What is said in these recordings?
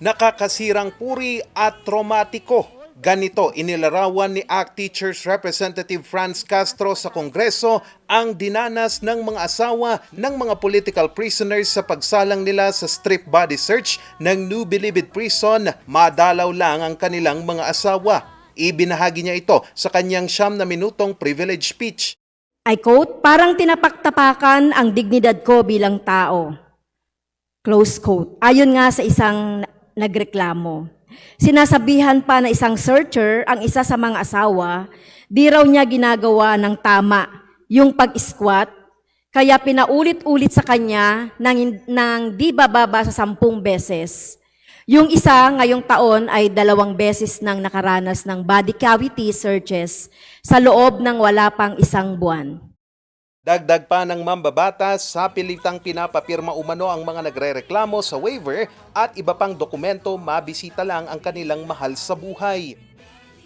nakakasirang puri at traumatiko. Ganito inilarawan ni ACT Teachers Representative Franz Castro sa Kongreso ang dinanas ng mga asawa ng mga political prisoners sa pagsalang nila sa strip body search ng New Bilibid Prison. Madalaw lang ang kanilang mga asawa. Ibinahagi niya ito sa kanyang siyam na minutong privilege speech. I quote, parang tinapaktapakan ang dignidad ko bilang tao. Close quote. Ayon nga sa isang nagreklamo. Sinasabihan pa na isang searcher ang isa sa mga asawa, di raw niya ginagawa ng tama yung pag-squat, kaya pinaulit-ulit sa kanya nang, nang di bababa sa sampung beses. Yung isa ngayong taon ay dalawang beses nang nakaranas ng body cavity searches sa loob ng wala pang isang buwan. Dagdag pa ng mambabatas, sa pilitang pinapapirma umano ang mga nagrereklamo sa waiver at iba pang dokumento mabisita lang ang kanilang mahal sa buhay.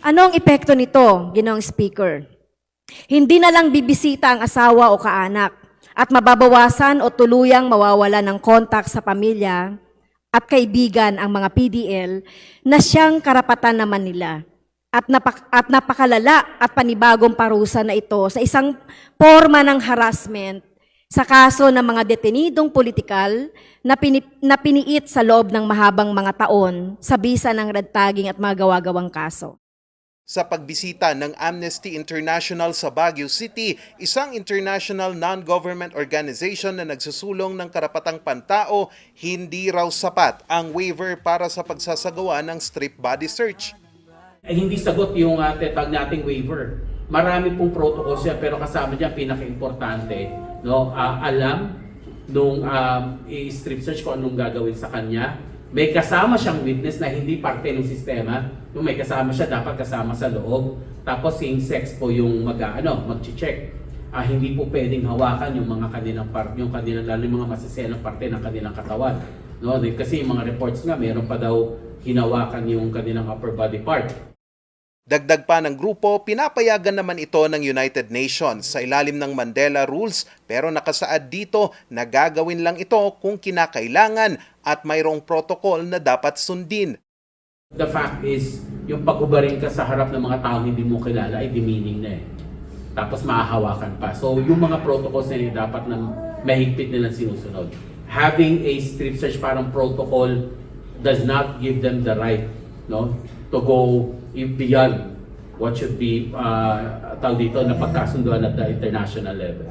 Ano ang epekto nito, Ginoong Speaker? Hindi na lang bibisita ang asawa o kaanak at mababawasan o tuluyang mawawala ng kontak sa pamilya at kaibigan ang mga PDL na siyang karapatan naman nila. At, napak- at napakalala at panibagong parusa na ito sa isang forma ng harassment sa kaso ng mga detenidong politikal na, pini- na piniit sa loob ng mahabang mga taon sa bisa ng red tagging at mga gawa-gawang kaso. Sa pagbisita ng Amnesty International sa Baguio City, isang international non-government organization na nagsusulong ng karapatang pantao, hindi raw sapat ang waiver para sa pagsasagawa ng strip body search. Ay hindi sagot yung uh, tetag nating waiver. Marami pong protocol siya pero kasama niya ang pinaka-importante, no, ah, alam nung um, i-strip search kung anong gagawin sa kanya. May kasama siyang witness na hindi parte ng sistema. Yung may kasama siya, dapat kasama sa loob. Tapos same sex po yung mag, ano, mag-check. Ah, hindi po pwedeng hawakan yung mga kanilang part, yung kanilang lalo yung mga masiselang parte ng kanilang katawan. No, kasi yung mga reports nga meron pa daw hinawakan yung kanilang upper body part. Dagdag pa ng grupo, pinapayagan naman ito ng United Nations sa ilalim ng Mandela Rules pero nakasaad dito na gagawin lang ito kung kinakailangan at mayroong protocol na dapat sundin. The fact is, yung pag-ubaring ka sa harap ng mga taong hindi mo kilala ay demeaning na eh. Tapos mahahawakan pa. So yung mga protocols na yun dapat na mahigpit nilang sinusunod. Having a strip search parang protocol does not give them the right no to go beyond what should be uh, tawag dito na pagkasunduan at the international level.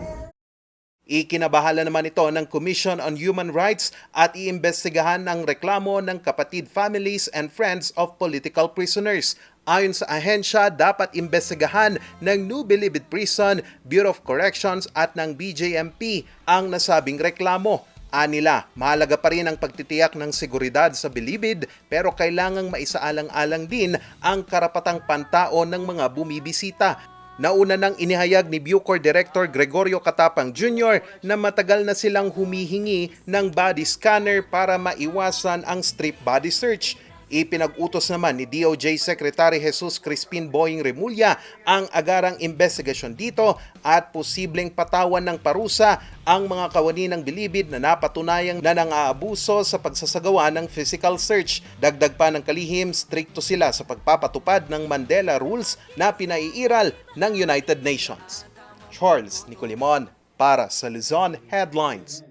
Ikinabahala naman ito ng Commission on Human Rights at iimbestigahan ang reklamo ng kapatid families and friends of political prisoners. Ayon sa ahensya, dapat imbestigahan ng New Bilibid Prison, Bureau of Corrections at ng BJMP ang nasabing reklamo. Anila, mahalaga pa rin ang pagtitiyak ng seguridad sa Bilibid pero kailangang maisaalang-alang din ang karapatang pantao ng mga bumibisita Nauna nang inihayag ni Bucor Director Gregorio Katapang Jr. na matagal na silang humihingi ng body scanner para maiwasan ang strip body search. Ipinag-utos naman ni DOJ Secretary Jesus Crispin Boying Remulla ang agarang investigasyon dito at posibleng patawan ng parusa ang mga kawani ng bilibid na napatunayang na nang-aabuso sa pagsasagawa ng physical search. Dagdag pa ng kalihim, strikto sila sa pagpapatupad ng Mandela Rules na pinaiiral ng United Nations. Charles Nicolimon para sa Luzon Headlines.